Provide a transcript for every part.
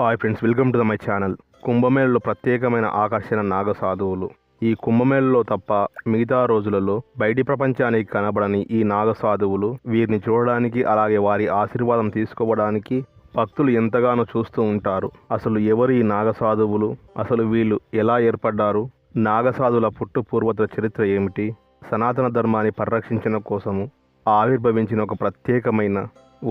Hi friends welcome to the my channel. కుంభమేళలో ప్రత్యేకమైన ఆకర్షణ నాగ సాధువులు ఈ కుంభమేళలో తప్ప మిగతా రోజులలో బయటి ప్రపంచానికి కనబడని ఈ నాగ సాధువులు వీరిని చూడడానికి అలాగే వారి ఆశీర్వాదం తీసుకోవడానికి భక్తులు ఎంతగానో చూస్తూ ఉంటారు. అసలు ఎవరు ఈ నాగ సాధువులు అసలు వీళ్ళు ఎలా ఏర్పడ్డారు? నాగసాధువుల పుట్టు పూర్వత చరిత్ర ఏమిటి? సనాతన ధర్మాన్ని పరిరక్షించడం కోసము ఆవిర్భవించిన ఒక ప్రత్యేకమైన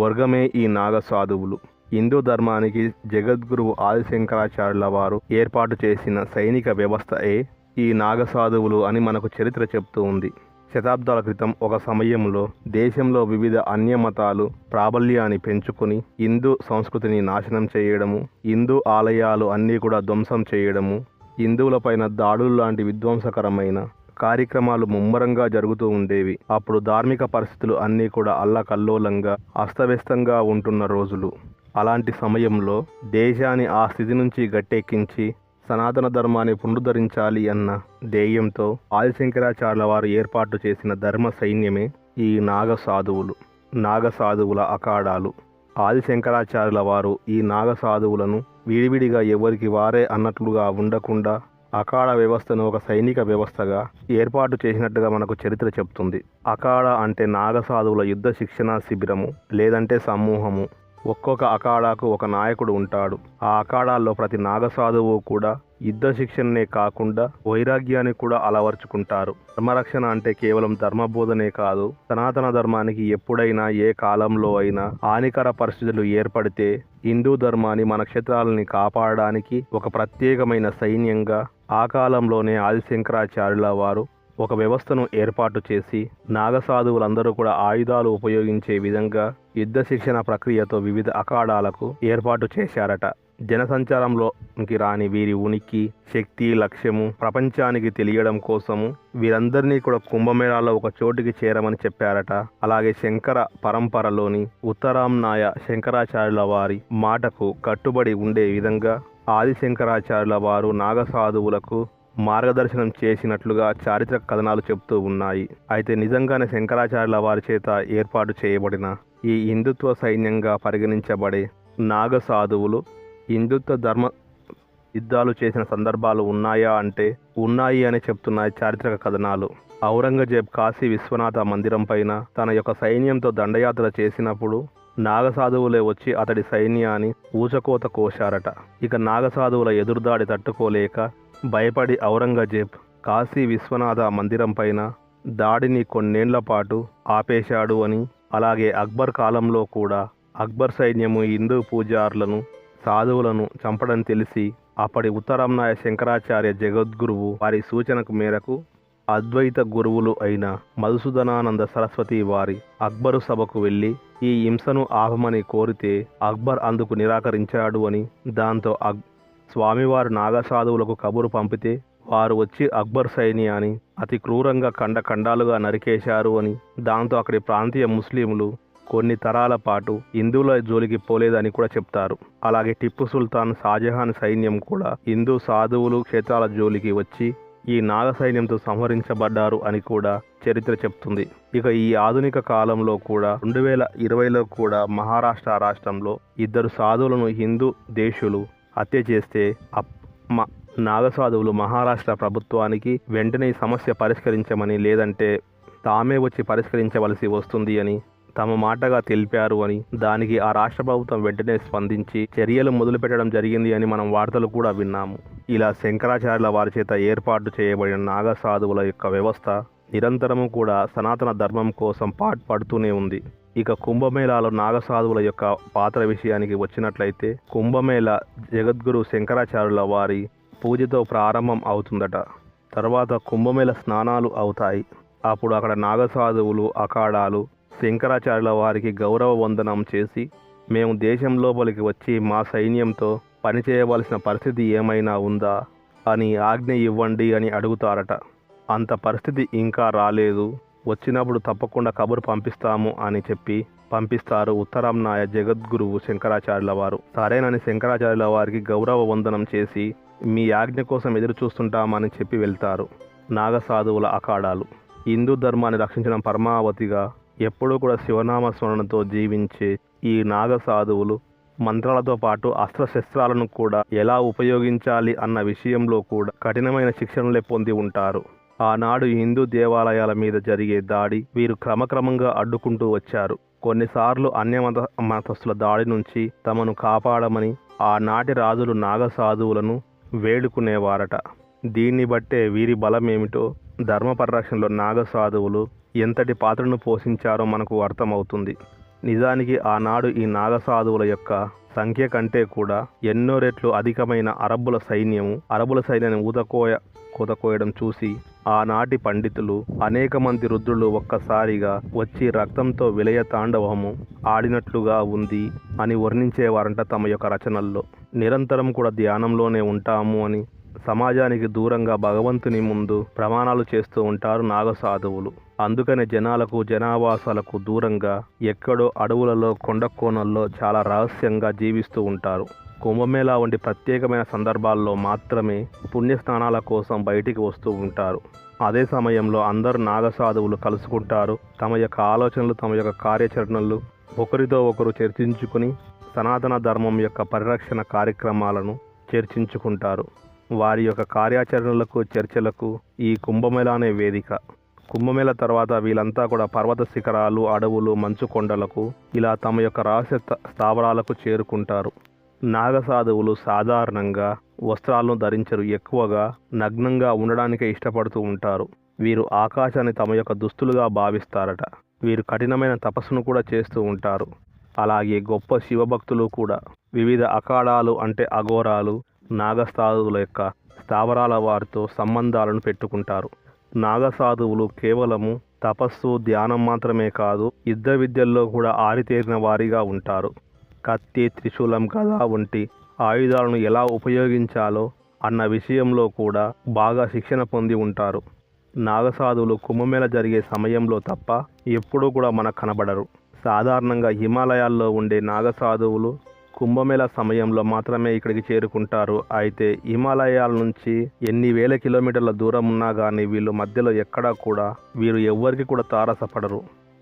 వర్గమే ఈ నాగ సాధువులు హిందూ ధర్మానికి జగద్గురువు ఆదిశంకరాచార్యుల వారు ఏర్పాటు చేసిన సైనిక వ్యవస్థయే ఈ నాగసాధువులు అని మనకు చరిత్ర చెప్తూ ఉంది. శతాబ్దాల క్రితం ఒక సమయంలో దేశంలో వివిధ అన్య మతాలు ప్రాబల్యాన్ని పెంచుకుని హిందూ సంస్కృతిని నాశనం చేయడము హిందూ ఆలయాలు అన్నీ కూడా ధ్వంసం చేయడము హిందువులపైన దాడులు లాంటి విధ్వంసకరమైన కార్యక్రమాలు ముమ్మరంగా జరుగుతూ ఉండేవి. అప్పుడు ధార్మిక పరిస్థితులు అన్నీ కూడా అల్లకల్లోలంగా అస్తవ్యస్తంగా ఉంటున్న రోజులు. అలాంటి సమయంలో దేశాన్ని ఆ స్థితి నుంచి గట్టెక్కించి సనాతన ధర్మాన్ని పునరుద్ధరించాలి అన్న ధ్యేయంతో ఆదిశంకరాచార్యుల వారు ఏర్పాటు చేసిన ధర్మ సైన్యమే ఈ నాగ సాధువులు నాగ సాధువుల అఖాడాలు. ఆదిశంకరాచార్యుల వారు ఈ నాగ సాధువులను విడివిడిగా ఎవరికి వారే అన్నట్లుగా ఉండకుండా అఖాడ వ్యవస్థను ఒక సైనిక వ్యవస్థగా ఏర్పాటు చేసినట్టుగా మనకు చరిత్ర చెప్తుంది. అఖాడ అంటే నాగసాధువుల యుద్ధ శిక్షణ శిబిరము లేదంటే సమూహము. ఒక్కొక్క అఖాడాకు ఒక నాయకుడు ఉంటాడు. ఆ అఖాడాల్లో ప్రతి నాగసాధువు కూడా యుద్ధ శిక్షణనే కాకుండా వైరాగ్యాన్ని కూడా అలవర్చుకుంటారు. ధర్మరక్షణ అంటే కేవలం ధర్మబోధనే కాదు సనాతన ధర్మానికి ఎప్పుడైనా ఏ కాలంలో అయినా హానికర పరిస్థితులు ఏర్పడితే హిందూ ధర్మాన్ని మన క్షేత్రాలని కాపాడడానికి ఒక ప్రత్యేకమైన సైన్యంగా ఆ కాలంలోనే ఆదిశంకరాచార్యుల వారు ఒక వ్యవస్థను ఏర్పాటు చేసి నాగసాధువులందరూ కూడా ఆయుధాలు ఉపయోగించే విధంగా యుద్ధ శిక్షణ ప్రక్రియతో వివిధ అఖాడాలకు ఏర్పాటు చేశారట. జనసంచారంలోకి రాని వీరి ఉనికి శక్తి లక్ష్యము ప్రపంచానికి తెలియడం కోసము వీరందరినీ కూడా కుంభమేళాలో ఒక చోటికి చేరమని చెప్పారట. అలాగే శంకర పరంపరలోని ఉత్తరాంనాయ శంకరాచార్యుల వారి మాటకు కట్టుబడి ఉండే విధంగా ఆదిశంకరాచార్యుల వారు నాగసాధువులకు మార్గదర్శనం చేసినట్లుగా చారిత్రక కథనాలు చెబుతూ ఉన్నాయి. అయితే నిజంగానే శంకరాచార్యుల వారి చేత ఏర్పాటు చేయబడిన ఈ హిందుత్వ సైన్యంగా పరిగణించబడే నాగ సాధువులు హిందుత్వ ధర్మ యుద్ధాలు చేసిన సందర్భాలు ఉన్నాయా అంటే ఉన్నాయి అని చెప్తున్నాయి చారిత్రక కథనాలు. ఔరంగజేబ్ కాశీ విశ్వనాథ మందిరం పైన తన యొక్క సైన్యంతో దండయాత్ర చేసినప్పుడు నాగసాధువులే వచ్చి అతడి సైన్యాన్ని ఊచకోత కోశారట. ఇక నాగసాధువుల ఎదురుదాడి తట్టుకోలేక భయపడి ఔరంగజేబ్ కాశీ విశ్వనాథ మందిరం పైన దాడిని కొన్నేళ్ళ పాటు ఆపేశాడు అని అలాగే అక్బర్ కాలంలో కూడా అక్బర్ సైన్యము హిందూ పూజారులను సాధువులను చంపడం తెలిసి అప్పటి ఉత్తరాంనాయ శంకరాచార్య జగద్గురువు వారి సూచనకు మేరకు అద్వైత గురువులు అయిన మధుసూదనానంద సరస్వతి వారి అక్బరు సభకు వెళ్ళి ఈ హింసను ఆపమని కోరితే అక్బర్ అందుకు నిరాకరించాడు అని దాంతో అక్ స్వామివారు నాగసాధువులకు కబురు పంపితే వారు వచ్చి అక్బర్ సైన్యాన్ని అతి క్రూరంగా ఖండఖండాలుగా నరికేశారు అని. దాంతో అక్కడి ప్రాంతీయ ముస్లింలు కొన్ని తరాల పాటు హిందువుల జోలికి పోలేదని కూడా చెప్తారు. అలాగే టిప్పు సుల్తాన్ షాజహాన్ సైన్యం కూడా హిందూ సాధువులు క్షేత్రాల జోలికి వచ్చి ఈ నాగ సైన్యంతో సంహరించబడ్డారు అని కూడా చరిత్ర చెప్తుంది. ఇక ఈ ఆధునిక కాలంలో కూడా రెండు వేల ఇరవైలో కూడా మహారాష్ట్ర రాష్ట్రంలో ఇద్దరు సాధువులను హిందూ దేశులు హత్య చేస్తే అప్- మ- నాగసాధువులు మహారాష్ట్ర ప్రభుత్వానికి వెంటనే సమస్య పరిష్కరించమని లేదంటే తామే వచ్చి పరిష్కరించవలసి వస్తుంది అని తమ మాటగా తెలిపారు అని దానికి ఆ రాష్ట్ర ప్రభుత్వం వెంటనే స్పందించి చర్యలు మొదలుపెట్టడం జరిగింది అని మనం వార్తలు కూడా విన్నాము. ఇలా శంకరాచార్యుల వారి చేత ఏర్పాటు చేయబడిన నాగసాధువుల యొక్క వ్యవస్థ నిరంతరము కూడా సనాతన ధర్మం కోసం పాటుపడుతూనే ఉంది. ఇక కుంభమేళాలో నాగసాధువుల యొక్క పాత్ర విషయానికి వచ్చినట్లయితే కుంభమేళ జగద్గురు శంకరాచార్యుల వారి పూజతో ప్రారంభం అవుతుందట. తర్వాత కుంభమేళ స్నానాలు అవుతాయి. అప్పుడు అక్కడ నాగసాధువులు అఖాడాలు శంకరాచార్యుల వారికి గౌరవ వందనం చేసి మేము దేశం లోపలికి వచ్చి మా సైన్యంతో పనిచేయవలసిన పరిస్థితి ఏమైనా ఉందా అని ఆజ్ఞ ఇవ్వండి అని అడుగుతారట. అంత పరిస్థితి ఇంకా రాలేదు. వచ్చినప్పుడు తప్పకుండా కబురు పంపిస్తాము అని చెప్పి పంపిస్తారు ఉత్తరాంనాయ జగద్గురువు శంకరాచార్యుల వారు. సరేనని శంకరాచార్యుల వారికి గౌరవ వందనం చేసి మీ ఆజ్ఞ కోసం ఎదురు చూస్తుంటామని చెప్పి వెళ్తారు నాగసాధువుల అఖాడాలు. హిందూ ధర్మాన్ని రక్షించిన పరమావతిగా ఎప్పుడూ కూడా శివనామ స్మరణతో జీవించే ఈ నాగ సాధువులు మంత్రాలతో పాటు అస్త్రశస్త్రాలను కూడా ఎలా ఉపయోగించాలి అన్న విషయంలో కూడా కఠినమైన శిక్షణలే పొంది ఉంటారు. ఆనాడు హిందూ దేవాలయాల మీద జరిగే దాడి వీరు క్రమక్రమంగా అడ్డుకుంటూ వచ్చారు. కొన్నిసార్లు అన్యమత మతస్థుల దాడి నుంచి తమను కాపాడమని ఆనాటి రాజులు నాగసాధువులను వేడుకునేవారట. దీన్ని బట్టే వీరి బలమేమిటో ధర్మ పరిరక్షణలో నాగసాధువులు ఎంతటి పాత్రను పోషించారో మనకు అర్థమవుతుంది. నిజానికి ఆనాడు ఈ నాగసాధువుల యొక్క సంఖ్య కంటే కూడా ఎన్నో రెట్లు అధికమైన అరబ్బుల సైన్యము అరబ్బుల సైన్యాన్ని ఊతకోయ కూతకోయడం చూసి ఆనాటి పండితులు అనేక మంది రుద్రులు ఒక్కసారిగా వచ్చి రక్తంతో విలయ తాండవము ఆడినట్లుగా ఉంది అని వర్ణించేవారంట తమ యొక్క రచనల్లో. నిరంతరం కూడా ధ్యానంలోనే ఉంటాము అని సమాజానికి దూరంగా భగవంతుని ముందు ప్రమాణాలు చేస్తూ ఉంటారు నాగసాధువులు. అందుకనే జనాలకు జనావాసాలకు దూరంగా ఎక్కడో అడవులలో కొండ కోణల్లో చాలా రహస్యంగా జీవిస్తూ ఉంటారు. కుంభమేళా వంటి ప్రత్యేకమైన సందర్భాల్లో మాత్రమే పుణ్యస్నానాల కోసం బయటికి వస్తూ ఉంటారు. అదే సమయంలో అందరు నాగసాధువులు కలుసుకుంటారు. తమ యొక్క ఆలోచనలు తమ యొక్క కార్యాచరణలు ఒకరితో ఒకరు చర్చించుకుని సనాతన ధర్మం యొక్క పరిరక్షణ కార్యక్రమాలను చర్చించుకుంటారు. వారి యొక్క కార్యాచరణలకు చర్చలకు ఈ కుంభమేళ అనే వేదిక. కుంభమేళ తర్వాత వీళ్ళంతా కూడా పర్వత శిఖరాలు అడవులు మంచు కొండలకు ఇలా తమ యొక్క రహస్య స్థ- స్థావరాలకు చేరుకుంటారు. నాగసాధువులు సాధారణంగా వస్త్రాలను ధరించరు ఎక్కువగా నగ్నంగా ఉండడానికే ఇష్టపడుతూ ఉంటారు. వీరు ఆకాశాన్ని తమ యొక్క దుస్తులుగా భావిస్తారట. వీరు కఠినమైన తపస్సును కూడా చేస్తూ ఉంటారు. అలాగే గొప్ప శివభక్తులు కూడా. వివిధ అఖాడాలు అంటే అఘోరాలు నాగసాధువుల యొక్క స్థావరాల వారితో సంబంధాలను పెట్టుకుంటారు. నాగసాధువులు కేవలము తపస్సు ధ్యానం మాత్రమే కాదు యుద్ధ విద్యల్లో కూడా ఆరితేరిన వారిగా ఉంటారు. కత్తి త్రిశూలం గద వంటి ఆయుధాలను ఎలా ఉపయోగించాలో అన్న విషయంలో కూడా బాగా శిక్షణ పొంది ఉంటారు. నాగసాధువులు కుంభమేళ జరిగే సమయంలో తప్ప ఎప్పుడూ కూడా మనకు కనబడరు. సాధారణంగా హిమాలయాల్లో ఉండే నాగసాధువులు కుంభమేళ సమయంలో మాత్రమే ఇక్కడికి చేరుకుంటారు. అయితే హిమాలయాల నుంచి ఎన్ని వేల కిలోమీటర్ల దూరం ఉన్నా కానీ వీళ్ళు మధ్యలో ఎక్కడా కూడా వీరు ఎవ్వరికి కూడా తారసపడరు.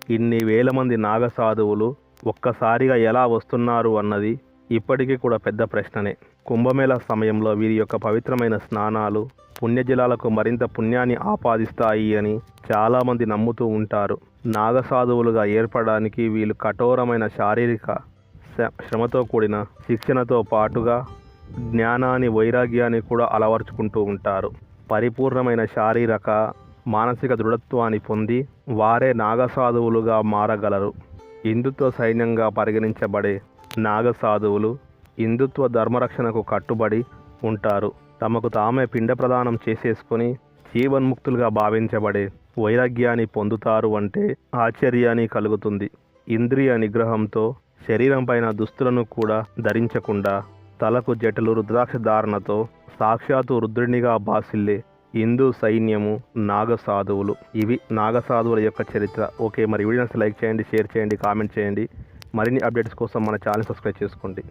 ఇన్ని వేల మంది నాగసాధువులు ఒక్కసారిగా ఎలా వస్తున్నారు అన్నది ఇప్పటికీ కూడా పెద్ద ప్రశ్ననే. కుంభమేళ సమయంలో వీరి యొక్క పవిత్రమైన స్నానాలు పుణ్యజలాలకు మరింత పుణ్యాన్ని ఆపాదిస్తాయి అని చాలామంది నమ్ముతూ ఉంటారు. నాగసాధువులుగా ఏర్పడడానికి వీళ్ళు కఠోరమైన శారీరక శ్ర- శ్రమతో కూడిన శిక్షణతో పాటుగా జ్ఞానాన్ని వైరాగ్యాన్ని కూడా అలవర్చుకుంటూ ఉంటారు. పరిపూర్ణమైన శారీరక మానసిక దృఢత్వాన్ని పొంది వారే నాగసాధువులుగా మారగలరు. హిందుత్వ సైన్యంగా పరిగణించబడే నాగసాధువులు హిందుత్వ ధర్మరక్షణకు కట్టుబడి ఉంటారు. తమకు తామే పిండ ప్రదానం చేసేసుకొని జీవన్ముక్తులుగా భావించబడే వైరాగ్యాన్ని పొందుతారు అంటే ఆశ్చర్యాన్ని కలుగుతుంది. ఇంద్రియ నిగ్రహంతో శరీరం పైన దుస్తులను కూడా ధరించకుండా తలకు జటలు రుద్రాక్ష ధారణతో సాక్షాత్తు రుద్రునిగా బాసిల్లే హిందూ సైన్యము నాగసాధువులు. ఇవి నాగసాధువుల యొక్క చరిత్ర. ఓకే మరి వీడియోస్ లైక్ చేయండి షేర్ చేయండి కామెంట్ చేయండి. మరిన్ని అప్డేట్స్ కోసం మన ఛానల్ సబ్స్క్రైబ్ చేసుకోండి.